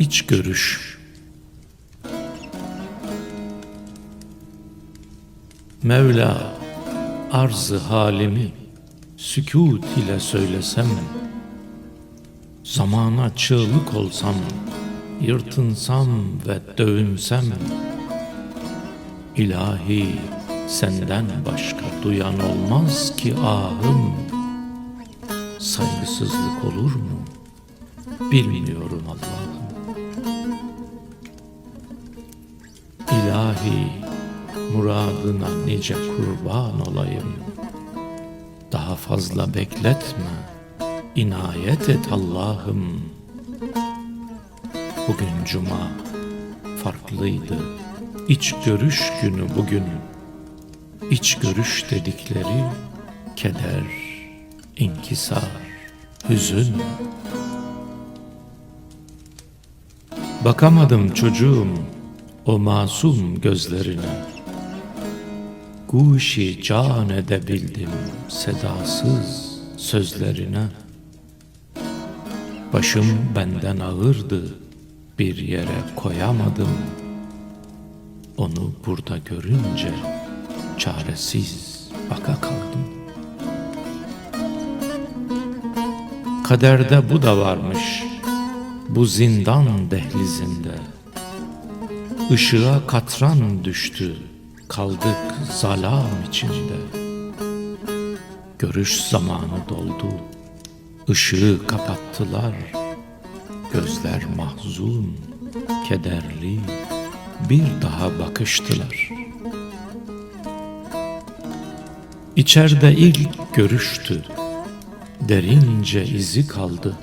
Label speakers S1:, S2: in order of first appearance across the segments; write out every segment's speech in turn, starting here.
S1: iç görüş. Mevla arzı halimi sükut ile söylesem Zamana çığlık olsam Yırtınsam ve dövünsem İlahi senden başka duyan olmaz ki ahım. Saygısızlık olur mu? Bilmiyorum Allah'ım İlahi muradına nice kurban olayım. Daha fazla bekletme inayet et Allah'ım. Bugün cuma farklıydı. İç görüş günü bugün. İç görüş dedikleri keder, inkisar, hüzün. Bakamadım çocuğum o masum gözlerine. Guşi can edebildim sedasız sözlerine. Başım benden ağırdı bir yere koyamadım. Onu burada görünce çaresiz baka kaldım. Kaderde bu da varmış bu zindan dehlizinde Işığa katran düştü kaldık zalam içinde. Görüş zamanı doldu ışığı kapattılar. Gözler mahzun, kederli bir daha bakıştılar. İçeride ilk görüştü Derince izi kaldı.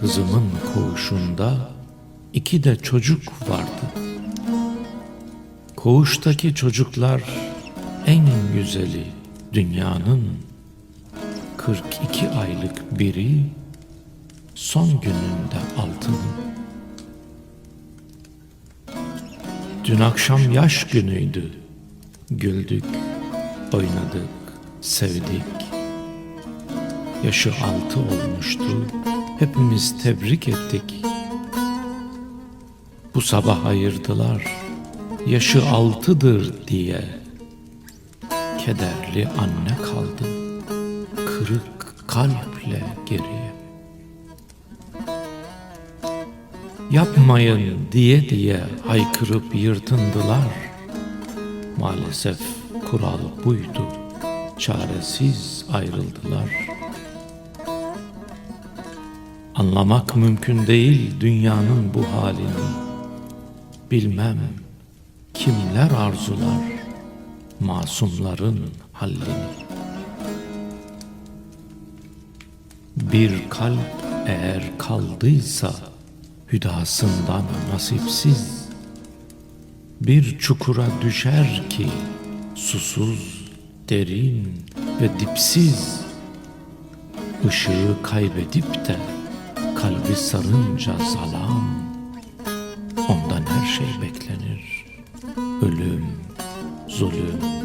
S1: Kızımın koğuşunda iki de çocuk vardı. Koğuştaki çocuklar en güzeli dünyanın 42 aylık biri son gününde altının. Dün akşam yaş günüydü. Güldük, oynadık, sevdik. Yaşı altı olmuştu. Hepimiz tebrik ettik. Bu sabah ayırdılar. Yaşı altıdır diye. Kederli anne kaldı. Kırık kalple geriye. Yapmayın diye diye haykırıp yırtındılar. Maalesef kural buydu. Çaresiz ayrıldılar. Anlamak mümkün değil dünyanın bu halini. Bilmem kimler arzular masumların hallini. Bir kalp eğer kaldıysa hüdasından nasipsiz bir çukura düşer ki susuz, derin ve dipsiz ışığı kaybedip de kalbi sarınca zalam 手镯